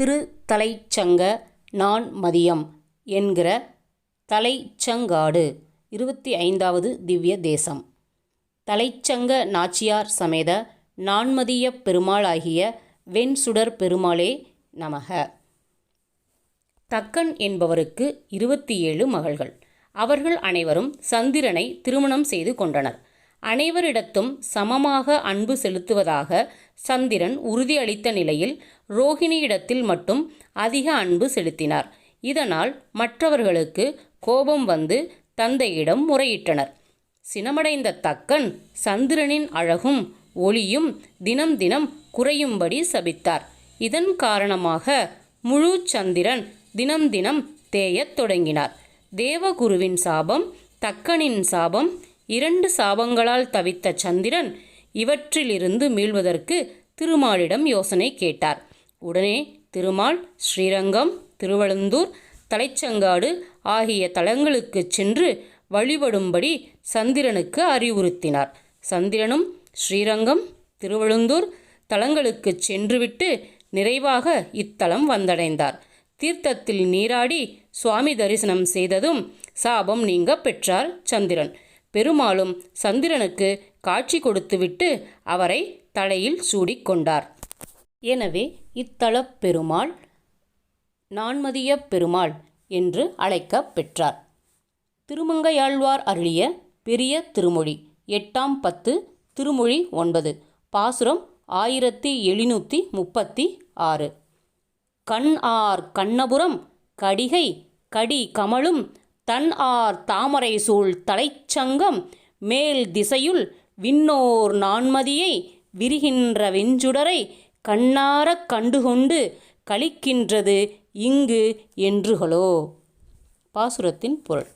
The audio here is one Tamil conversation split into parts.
திரு தலைச்சங்க நான் மதியம் என்கிற தலைச்சங்காடு. இருபத்தி ஐந்தாவது திவ்ய தேசம். தலைச்சங்க நாச்சியார் சமேத நான்மதிய பெருமாளாகிய வெண்சுடர் பெருமாளே நமக. தக்கன் என்பவருக்கு இருபத்தி ஏழு மகள்கள். அவர்கள் அனைவரும் சந்திரனை திருமணம் செய்து கொண்டனர். அனைவரிடத்தும் சமமாக அன்பு செலுத்துவதாக சந்திரன் உறுதியளித்த நிலையில் ரோகிணியிடத்தில் மட்டும் அதிக அன்பு செலுத்தினார். இதனால் மற்றவர்களுக்கு கோபம் வந்து தந்தையிடம் முறையிட்டனர். சினமடைந்த தக்கன் சந்திரனின் அழகும் ஒளியும் தினம் தினம் குறையும்படி சபித்தார். இதன் காரணமாக முழு சந்திரன் தினம் தினம் தேயத் தொடங்கினார். தேவகுருவின் சாபம் தக்கனின் சாபம் இரண்டு சாபங்களால் தவித்த சந்திரன் இவற்றிலிருந்து மீள்வதற்கு திருமாலிடம் யோசனை கேட்டார். உடனே திருமால் ஸ்ரீரங்கம் திருவழுந்தூர் தலைச்சங்காடு ஆகிய தலங்களுக்குச் சென்று வழிபடும்படி சந்திரனுக்கு அறிவுறுத்தினார். சந்திரனும் ஸ்ரீரங்கம் திருவழுந்தூர் தலங்களுக்குச் சென்றுவிட்டு நிறைவாக இத்தலம் வந்தடைந்தார். தீர்த்தத்தில் நீராடி சுவாமி தரிசனம் செய்ததும் சாபம் நீங்க பெற்றார் சந்திரன். பெருமாளும் சந்திரனுக்கு காட்சி கொடுத்துவிட்டு அவரை தலையில் சூடிக்கொண்டார் எனவே இத்தலப் பெருமாள் நான்மதிய பெருமாள் என்று அழைக்கப் பெற்றார். திருமங்கையாழ்வார் அருளிய பெரிய திருமொழி எட்டாம் பத்து திருமொழி ஒன்பது பாசுரம் ஆயிரத்தி எழுநூற்றி முப்பத்தி ஆறு. கண் ஆர் கண்ணபுரம் கடிகை கடி கமலும் தன் ஆர் தாமரை சூழ் தலைச்சங்கம் மேல் திசையுள் விண்ணோர் நான்மதியை விரிகின்ற வெஞ்சுடரை கண்ணாரக் கண்டுகொண்டு கழிக்கின்றது இங்கு என்றுகளோ பாசுரத்தின் பொருள்.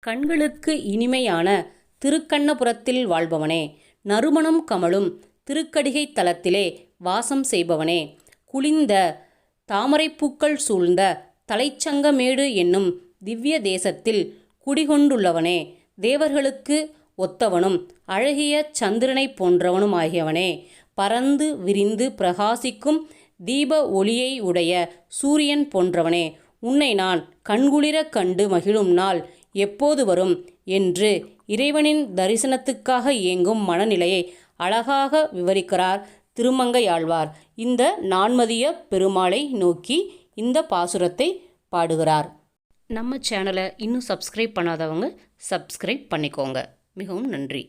கண்களுக்கு இனிமையான திருக்கண்ணபுரத்தில் வாழ்பவனே நறுமணம் கமழும் திருக்கடிகை தலத்திலே வாசம் செய்பவனே குளிந்த தாமரைப்பூக்கள் சூழ்ந்த தலைச்சங்கமேடு என்னும் திவ்ய தேசத்தில் குடிகொண்டுள்ளவனே தேவர்களுக்கு ஒத்தவனும் அழகிய சந்திரனைப் போன்றவனுமாகியவனே பறந்து விரிந்து பிரகாசிக்கும் தீப ஒளியை உடைய சூரியன் போன்றவனே உன்னை நான் கண்குளிரக் கண்டு மகிழும் நாள் எப்போது வரும் என்று இறைவனின் தரிசனத்துக்காக இயங்கும் மனநிலையை அழகாக விவரிக்கிறார் திருமங்கையாழ்வார் இந்த நான்மதிய பெருமாளை நோக்கி இந்த பாசுரத்தை பாடுகிறார். நம்ம சேனலை இன்னும் சப்ஸ்கிரைப் பண்ணாதவங்க சப்ஸ்கிரைப் பண்ணிக்கோங்க. மிகவும் நன்றி.